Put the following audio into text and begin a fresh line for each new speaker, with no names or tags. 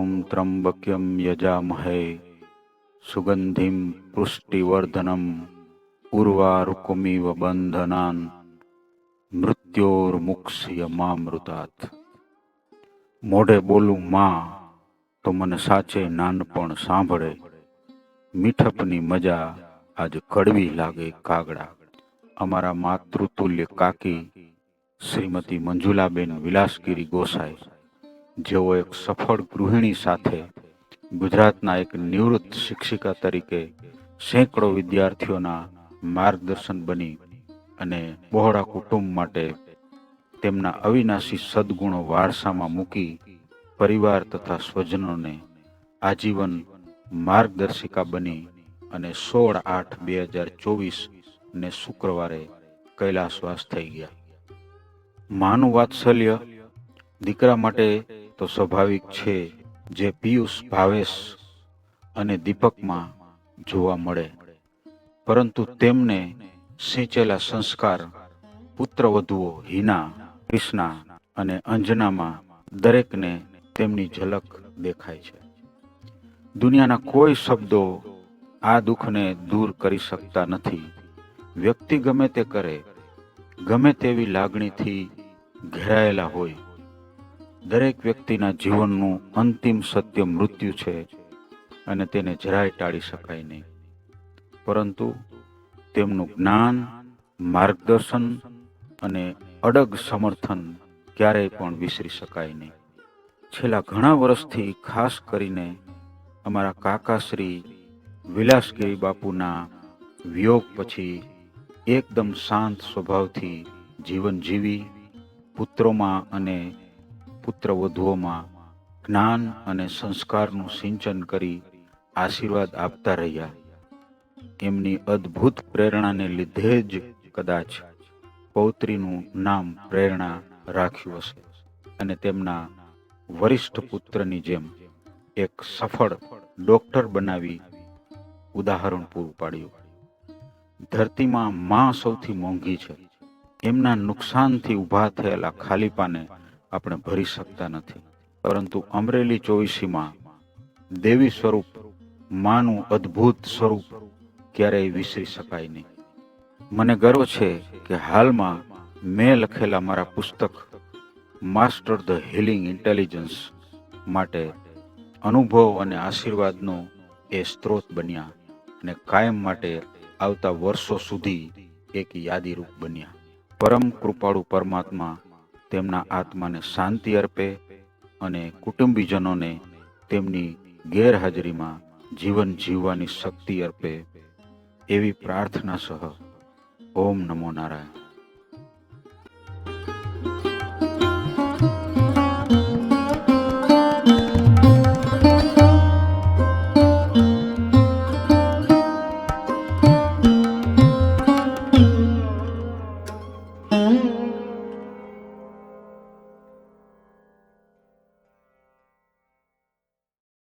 ઓમ ત્રંબક્યમ યજામહે સુગંધિમ પુષ્ટિવર્ધનમ ઉર્વારુકુમિવ બંધનાન મૃત્યોર્મુક્ષય મામૃતાત મોઢે બોલું માં તો મને સાચે નાનપણ સાંભળે મીઠપની મજા આજ કડવી લાગે કાગડા અમારા માતૃતુલ્ય કાકી શ્રીમતી મંજુલાબેન વિલાસગીરી ગોસાઈ જેઓ એક સફળ ગૃહિણી સાથે ગુજરાતના એક નિવૃત્ત શિક્ષિકા તરીકે સેંકડો વિદ્યાર્થીઓના માર્ગદર્શન બની અને બહોળા કુટુંબ માટે તેમના અવિનાશી સદગુણો વારસામાં મૂકી પરિવાર તથા સ્વજનોને આજીવન માર્ગદર્શિકા બની અને સોળ આઠ બે હજાર ચોવીસ ને શુક્રવારે કૈલાસવાસ થઈ ગયા. માનું વાત્સલ્ય, દીકરા માટે તો સ્વાભાવિક છે જે પિયુષ ભાવેશ અને દીપકમાં જોવા મળે. પરંતુ તેમને સિંચેલા સંસ્કાર પુત્રવધુઓ હિના, કૃષ્ણા અને અંજનામાં દરેકને તેમની ઝલક દેખાય છે. દુનિયાના કોઈ શબ્દો આ દુઃખને દૂર કરી શકતા નથી. વ્યક્તિ ગમે તે કરે, ગમે તેવી લાગણીથી ઘેરાયેલા હોય. દરેક વ્યક્તિના જીવનનું અંતિમ સત્ય મૃત્યુ છે અને તેને જરાય ટાળી શકાય નહીં. પરંતુ તેમનું જ્ઞાન, માર્ગદર્શન અને અડગ સમર્થન ક્યારેય પણ વિસરી શકાય નહીં. છેલ્લા ઘણા વર્ષથી ખાસ કરીને અમારા કાકાશ્રી વિલાસગીરી બાપુના વિયોગ પછી એકદમ શાંત સ્વભાવથી જીવન જીવી, પુત્રોમાં અને પુત્રવધુઓમાં જ્ઞાન અને સંસ્કારનું સિંચન કરી આશીર્વાદ આપતા રહ્યા. એમની અદ્ભુત પ્રેરણાને લીધે જ કદાચ પૌત્રીનું નામ પ્રેરણા રાખ્યું હશે અને તેમના વરિષ્ઠ પુત્રની જેમ એક સફળ ડોક્ટર બનાવી ઉદાહરણ પૂરું પાડ્યું. ધરતીમાં માં સૌથી મોંઘી છે. એમના નુકસાનથી ઊભા થયેલા ખાલીપાને આપણે ભરી શકતા નથી. પરંતુ અમરેલી ચોવીસીમાં દેવી સ્વરૂપ, માનું અદ્ભુત સ્વરૂપ ક્યારેય વિસરી શકાય નહીં. મને ગર્વ છે કે હાલમાં મેં લખેલા મારા પુસ્તક માસ્ટર ધ હિલિંગ ઇન્ટેલિજન્સ માટે અનુભવ અને આશીર્વાદનો એ સ્ત્રોત બન્યા અને કાયમ માટે આવતા વર્ષો સુધી એક યાદીરૂપ બન્યા. પરમ કૃપાળુ પરમાત્મા તેમના આત્માને શાંતિ અર્પે અને કુટુંબીજનોને તેમની ગેરહાજરીમાં જીવન જીવવાની શક્તિ અર્પે એવી પ્રાર્થના સહ. ઓમ નમો નારાયણ.